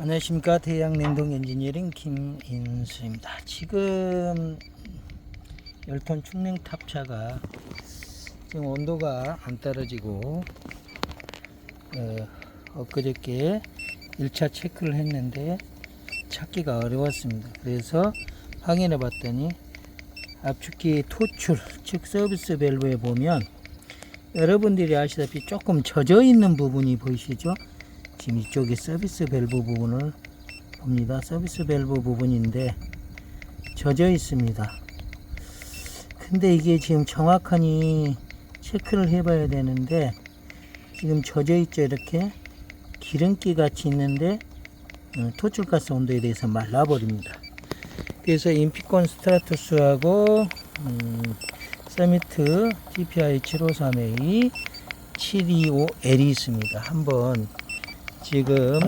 안녕하십니까 대양냉동 엔지니어링 김인수입니다. 지금 10톤 충냉 탑차가 지금 온도가 안 떨어지고 어, 엊그저께 1차 체크를 했는데 찾기가 어려웠습니다. 그래서 확인해 봤더니 압축기 토출 즉 서비스 밸브에 보면 여러분들이 아시다시피 조금 젖어 있는 부분이 보이시죠? 지금 이쪽에 서비스 밸브 부분을 봅니다. 서비스 밸브 부분인데 젖어 있습니다. 근데 이게 지금 정확하니 체크를 해봐야 되는데 지금 젖어 있죠 이렇게 기름기 같이 있는데 어, 토출가스 온도에 대해서 말라버립니다. 그래서 인피콘 스트라투스하고 음, 서미트 TPI 753A 725L이 있습니다. 한번 지금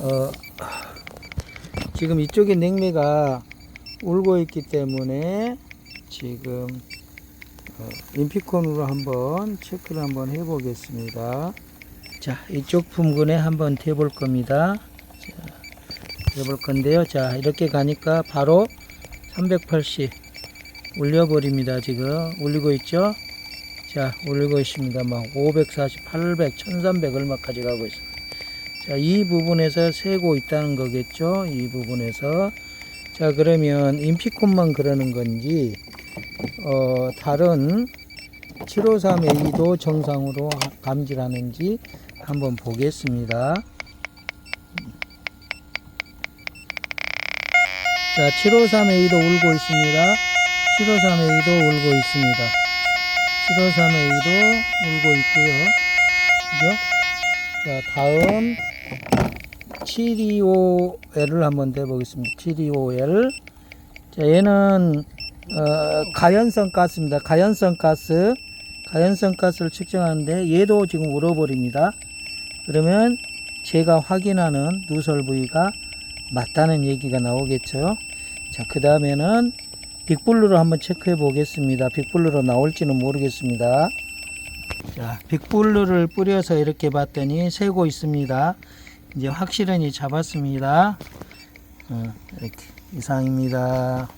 어 지금 이쪽에 냉매가 울고 있기 때문에 지금 어, 인피콘으로 한번 체크를 한번 해 보겠습니다. 자 이쪽 품근에 한번 대 볼 겁니다. 자, 대볼 건데요. 자 이렇게 가니까 바로 380 울려버립니다. 지금 울리고 있죠. 자, 올리고 있습니다. 막 540, 800, 1300 얼마까지 가고 있어요. 자, 이 부분에서 세고 있다는 거겠죠? 이 부분에서. 자, 그러면 인피콘만 그러는 건지, 어, 다른 753A도 정상으로 감지하는지 한번 보겠습니다. 자, 753A도 울고 있습니다. 753A도 울고 있습니다. 753A도 울고 있고요. 그죠? 자, 다음 725L을 한번 대보겠습니다. 725L. 자, 얘는 어, 가연성 가스입니다. 가연성 가스. 가연성 가스를 측정하는데 얘도 지금 울어버립니다. 그러면 제가 확인하는 누설 부위가 맞다는 얘기가 나오겠죠. 자, 그 다음에는 빅블루로 한번 체크해 보겠습니다. 빅블루로 나올지는 모르겠습니다. 자, 빅블루를 뿌려서 이렇게 봤더니 새고 있습니다. 이제 확실히 잡았습니다. 어, 이렇게 이상입니다.